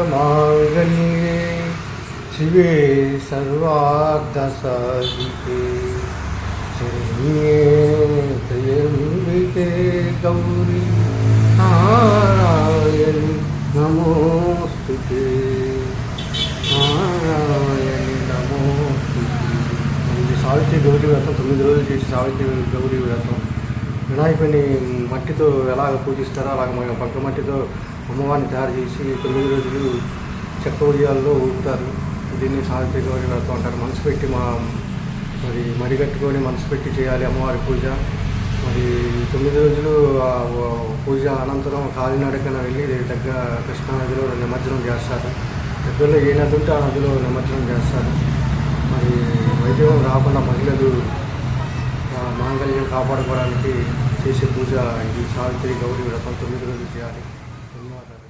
సర్వమంగళమాంగళ్యే శివే సర్వార్థసాధికే శరణ్యే త్రయంబికే గౌరీ నారాయణి నమోస్తుతే నారాయణి నమోస్తుతే ఇది సావిత్రి గౌరీ వ్రతం తొమ్మిది రోజులు చేసి సావిత్రి గౌరీ వ్రతం వినాయకుడిని మట్టితో ఎలాగ పూజిస్తారో అలాగ మేము పక్క మట్టితో అమ్మవారిని తయారు చేసి తొమ్మిది రోజులు చెక్క ఉడియాల్లో ఊపుతారు. దీన్ని సావిత్రి వెళ్తూ ఉంటారు. మనసు పెట్టి మా మరి మడిగట్టుకొని మనసు పెట్టి చేయాలి అమ్మవారి పూజ. మరి తొమ్మిది రోజులు పూజ అనంతరం కాలినడకన వెళ్ళి దగ్గర కృష్ణానదిలో నిమజ్జనం చేస్తారు. దగ్గరలో ఏ నది ఉంటే ఆ నదిలో నిమజ్జనం చేస్తారు. మరి వైద్యం రాకుండా మహిళలు మాంగళ్యం కాపాడుకోవడానికి చేసే పూజ ఈ సావిత్రి గౌరీ వ్రతం తొమ్మిది రోజులు చేయాలి. ధన్యవాదాలు.